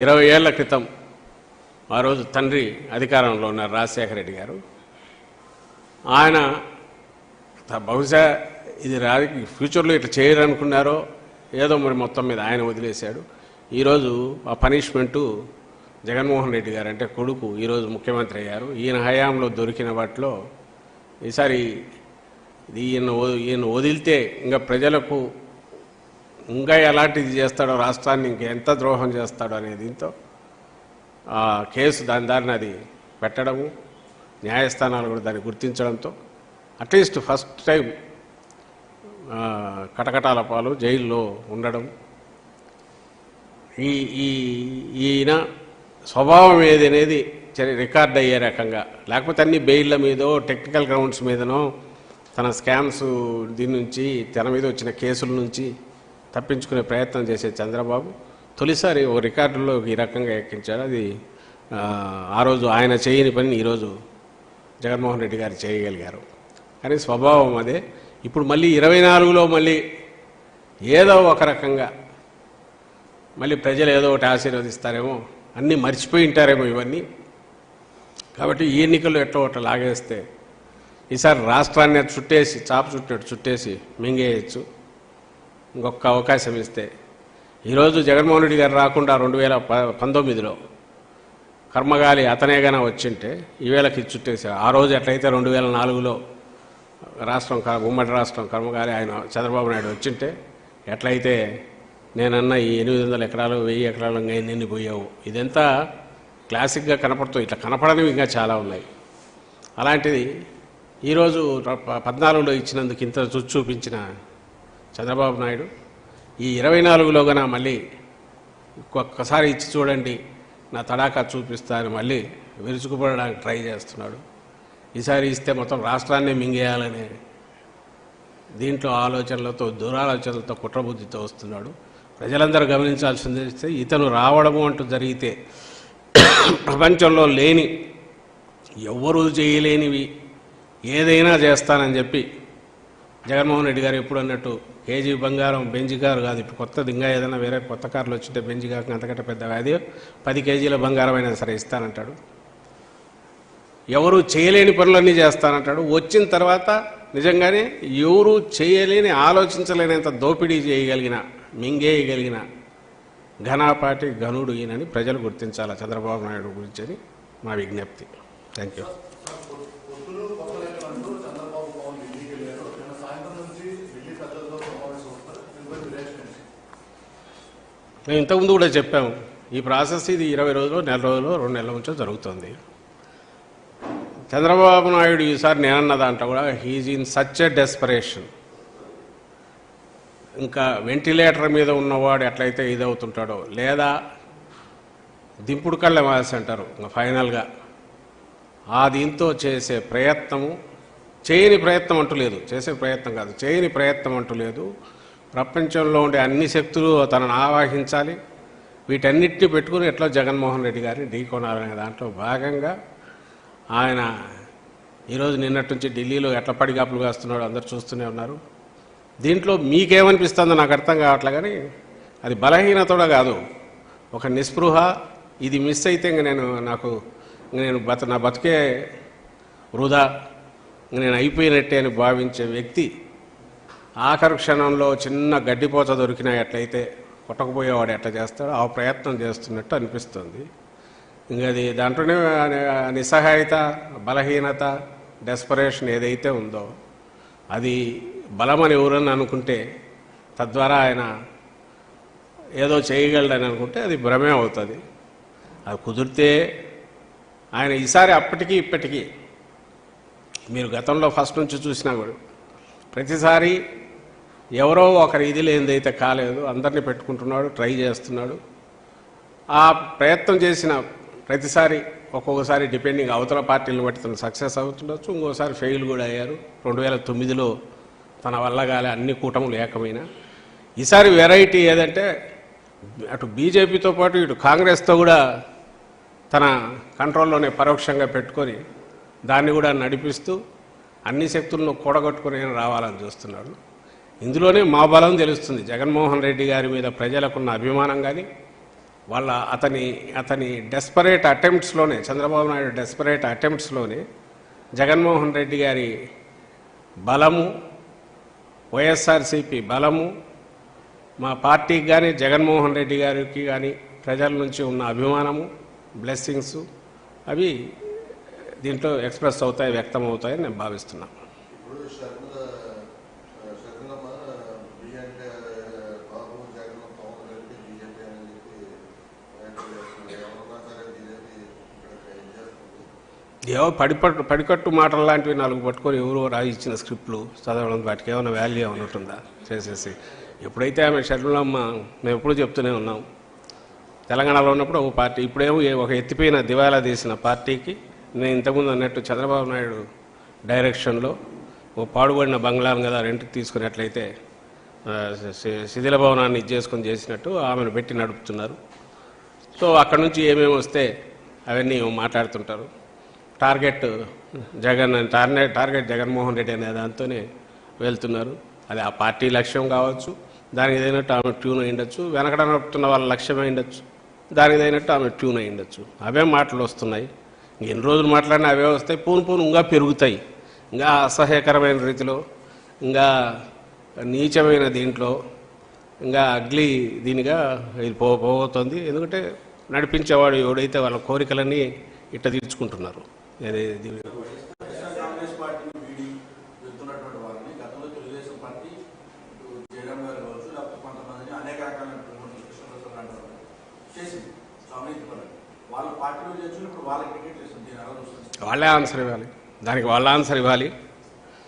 ఇరవై ఏళ్ళ క్రితం ఆ రోజు తండ్రి అధికారంలో ఉన్నారు రాజశేఖర రెడ్డి గారు ఆయన త- బహుశా ఇది రా ఫ్యూచర్లో ఇట్లా చేయరనుకున్నారో ఏదో మరి మొత్తం మీద ఆయన వదిలేశాడు. ఈరోజు ఆ పనిష్మెంటు జగన్మోహన్ రెడ్డి గారు అంటే కొడుకు ఈరోజు ముఖ్యమంత్రి అయ్యారు. ఈయన హయాంలో దొరికిన వాటిలో ఈసారి ఇది ఈయన ఈయన వదిలితే ఇంకా ప్రజలకు ఇంకా ఎలాంటిది చేస్తాడో రాష్ట్రాన్ని ఇంకెంత ద్రోహం చేస్తాడో అనే దీంతో ఆ కేసు దాని దారిని అది పెట్టడము న్యాయస్థానాలు కూడా దాన్ని గుర్తించడంతో అట్లీస్ట్ ఫస్ట్ టైం కటకటాల పాలు జైల్లో ఉండడం. ఈ ఈ ఈయన స్వభావం ఏది అనేది రికార్డ్ అయ్యే రకంగా లేకపోతే అన్ని బెయిల్ల మీదో టెక్నికల్ గ్రౌండ్స్ మీదనో తన స్కామ్స్ దీని నుంచి తన మీద వచ్చిన కేసుల నుంచి తప్పించుకునే ప్రయత్నం చేసే చంద్రబాబు తొలిసారి ఓ రికార్డులో ఈ రకంగా ఎక్కించాడు అది ఆ, రోజు ఆయన చేయని పని ఈరోజు జగన్మోహన్ రెడ్డి గారు చేయగలిగారు. కానీ స్వభావం అదే. ఇప్పుడు మళ్ళీ ఇరవై నాలుగులో మళ్ళీ ఏదో ఒక రకంగా మళ్ళీ ప్రజలు ఏదో ఒకటి ఆశీర్వదిస్తారేమో అన్నీ మర్చిపోయి ఉంటారేమో ఇవన్నీ. కాబట్టి ఈ ఎన్నికల్లో ఎట్లా ఒకటి లాగేస్తే ఈసారి రాష్ట్రాన్ని చుట్టేసి చాప చుట్టినట్టు చుట్టేసి మింగేయచ్చు. ఇంకొక అవకాశం ఇస్తే. ఈరోజు జగన్మోహన్ రెడ్డి గారు రాకుండా రెండు వేల ప పంతొమ్మిదిలో కర్మగాలి అతనేగాన వచ్చింటే ఈవేళకి చుట్టేసారు ఆ రోజు ఎట్లయితే రెండు వేల నాలుగులో రాష్ట్రం క- ఉమ్మడి రాష్ట్రం కర్మగాలి ఆయన చంద్రబాబు నాయుడు వచ్చింటే ఎట్లయితే నేనన్న ఈ ఎనిమిది వందల ఎకరాలు వెయ్యి ఎకరాలు ఇంకా నిండిపోయావు. ఇదంతా క్లాసిక్గా కనపడుతూ ఇట్లా కనపడనివి ఇంకా చాలా ఉన్నాయి. అలాంటిది ఈరోజు పద్నాలుగులో ఇచ్చినందుకు ఇంత రుచి చూపించిన చంద్రబాబు నాయుడు ఈ ఇరవై నాలుగులోగా మళ్ళీ ఒక్కసారి ఇచ్చి చూడండి నా తడాకా చూపిస్తాను మళ్ళీ విరుచుకుపడడానికి ట్రై చేస్తున్నాడు. ఈసారి ఇస్తే మొత్తం రాష్ట్రాన్ని మింగేయాలనే దీంట్లో ఆలోచనలతో దురాలోచనలతో కుట్రబుద్ధితో వస్తున్నాడు. ప్రజలందరూ గమనించాల్సింది ఇస్తే ఇతను రావడము అంటూ జరిగితే ప్రపంచంలో లేని ఎవ్వరూ చేయలేనివి ఏదైనా చేస్తానని చెప్పి జగన్మోహన్ రెడ్డి గారు ఎప్పుడు అన్నట్టు కేజీ బంగారం బెంజ్ కారు కాదు ఇప్పుడు కొత్తది ఇంకా ఏదైనా వేరే కొత్త కార్లు వచ్చింటే బెంజ్ కాక అంతకంటే పెద్ద వ్యాధి పది కేజీల బంగారం అయినా సరే ఇస్తానంటాడు. ఎవరు చేయలేని పనులన్నీ చేస్తానంటాడు. వచ్చిన తర్వాత నిజంగానే ఎవరు చేయలేని ఆలోచించలేనంత దోపిడీ చేయగలిగిన మింగేయగలిగిన ఘనాపాటి ఘనుడు ఈయనని ప్రజలు గుర్తించాలి చంద్రబాబు నాయుడు గురించి అని మా విజ్ఞప్తి. థ్యాంక్ యూ మేము ఇంతకుముందు కూడా చెప్పాము ఈ ప్రాసెస్ ఇది ఇరవై రోజులు నెల రోజులు రెండు నెలల నుంచో జరుగుతుంది. చంద్రబాబు నాయుడు ఈసారి నేనన్న దాంట్లో కూడా he's in such a desperation. ఇంకా వెంటిలేటర్ మీద ఉన్నవాడు ఎట్లయితే ఇదవుతుంటాడో లేదా దింపుడు కళ్ళ మాసి అంటారు ఇంకా ఫైనల్గా. ఆ దీంతో చేసే ప్రయత్నము చేయని ప్రయత్నం అంటూ లేదు చేసే ప్రయత్నం కాదు చేయని ప్రయత్నం అంటూ లేదు. ప్రపంచంలో ఉండే అన్ని శక్తులు తనను ఆవాహించాలి. వీటన్నిటిని పెట్టుకుని ఎట్లా జగన్మోహన్ రెడ్డి గారిని ఢీకొనాలనే దాంట్లో భాగంగా ఆయన ఈరోజు నిన్నటి నుంచి ఢిల్లీలో ఎట్లా పడిగాపులు కాస్తున్నాడు అందరు చూస్తూనే ఉన్నారు. దీంట్లో మీకేమనిపిస్తుందో నాకు అర్థం కావట్లే కానీ అది బలహీనతోడ కాదు. ఒక నిస్పృహ ఇది మిస్ అయితే ఇంక నేను నాకు నేను బత నా బతికే వృధా ఇంక నేను అయిపోయినట్టే అని భావించే వ్యక్తి ఆఖరు క్షణంలో చిన్న గడ్డిపోత దొరికినాయట్లయితే కొట్టకపోయేవాడు ఎట్లా చేస్తాడో ఆ ప్రయత్నం చేస్తున్నట్టు అనిపిస్తుంది. ఇంకా అది దాంట్లోనే నిస్సహాయత బలహీనత డెస్పరేషన్ ఏదైతే ఉందో అది బలమని ఎవరని అనుకుంటే తద్వారా ఆయన ఏదో చేయగలడని అనుకుంటే అది భ్రమే అవుతుంది. అది కుదిరితే ఆయన ఈసారి అప్పటికీ ఇప్పటికీ మీరు గతంలో ఫస్ట్ నుంచి చూసినా కూడా ప్రతిసారి ఎవరో ఒకరి ఇది లేనిదైతే కాలేదు అందరినీ పెట్టుకుంటున్నాడు ట్రై చేస్తున్నాడు. ఆ ప్రయత్నం చేసిన ప్రతిసారి ఒక్కొక్కసారి డిపెండింగ్ అవతల పార్టీలను బట్టి తను సక్సెస్ అవుతుండొచ్చు ఇంకోసారి ఫెయిల్ కూడా అయ్యారు. రెండు వేల తొమ్మిదిలో తన వల్ల కాలే అన్ని కూటములు ఏకమైన. ఈసారి వెరైటీ ఏదంటే అటు బీజేపీతో పాటు ఇటు కాంగ్రెస్తో కూడా తన కంట్రోల్లోనే పరోక్షంగా పెట్టుకొని దాన్ని కూడా నడిపిస్తూ అన్ని శక్తులను కూడగొట్టుకుని రావాలని చూస్తున్నాడు. ఇందులోనే మా బలం తెలుస్తుంది. జగన్మోహన్ రెడ్డి గారి మీద ప్రజలకున్న అభిమానం కానీ వాళ్ళ అతని అతని డెస్పరేట్ అటెంప్ట్స్లోనే చంద్రబాబు నాయుడు డెస్పరేట్ అటెంప్ట్స్లోనే జగన్మోహన్ రెడ్డి గారి బలము వైఎస్ఆర్సీపీ బలము మా పార్టీకి కానీ జగన్మోహన్ రెడ్డి గారికి కానీ ప్రజల నుంచి ఉన్న అభిమానము బ్లెస్సింగ్స్ అవి దీంట్లో ఎక్స్ప్రెస్ అవుతాయి వ్యక్తం అవుతాయని నేను భావిస్తున్నాను బాబు జగన్ పవన్ రెడ్డి బీజేపీ అని చెప్పి ఎవరన్నా సరే బీజేపీ ఏవో పడిపట్టు పడికట్టు మాటలు లాంటివి నాలుగు పట్టుకొని ఎవరో రాయించిన స్క్రిప్ట్లు చదవడం వాటికి ఏమైనా వాల్యూ ఏమైనా ఉంటుందా? చేసేసి. ఎప్పుడైతే ఆమె షర్మిలమ్మ మేము ఎప్పుడు చెప్తూనే ఉన్నాం. తెలంగాణలో ఉన్నప్పుడు ఒక పార్టీ ఇప్పుడేమో ఒక ఎత్తిపోయిన దివాలా తీసిన పార్టీకి నేను ఇంతకుముందు అన్నట్టు చంద్రబాబు నాయుడు డైరెక్షన్లో ఓ పాడుబడిన బంగ్లాను కదా రెంట్కి తీసుకున్నట్లయితే శి- శిథిల భవనాన్ని చేసుకొని చేసినట్టు ఆమెను పెట్టి నడుపుతున్నారు. సో అక్కడ నుంచి ఏమేమి వస్తే అవన్నీ మాట్లాడుతుంటారు. టార్గెట్ జగన్ అని టార్గెట్ టార్గెట్ జగన్మోహన్ రెడ్డి అనే దాంతోనే వెళ్తున్నారు. అది ఆ పార్టీ లక్ష్యం కావచ్చు దానికి తగినట్టు ఆమె ట్యూన్ అయ్యిండొచ్చు. వెనకడ నడుపుతున్న వాళ్ళ లక్ష్యం ఉండొచ్చు దానికి తగినట్టు ఆమె ట్యూన్ అయ్యిండొచ్చు. అవే మాటలు వస్తున్నాయి. ఎన్ని రోజులు మాట్లాడినా అవే వస్తాయి. పూను పూను ఇంకా పెరుగుతాయి. ఇంకా అసహ్యకరమైన రీతిలో ఇంకా నీచమైన దీంట్లో ఇంకా అగ్లీ దీనిగా ఇది పో పోతుంది ఎందుకంటే నడిపించేవాడు ఎవడైతే వాళ్ళ కోరికలన్నీ ఇట్ట తీర్చుకుంటున్నారు. దీని వాళ్ళే ఆన్సర్ ఇవ్వాలి. దానికి వాళ్ళ ఆన్సర్ ఇవ్వాలి.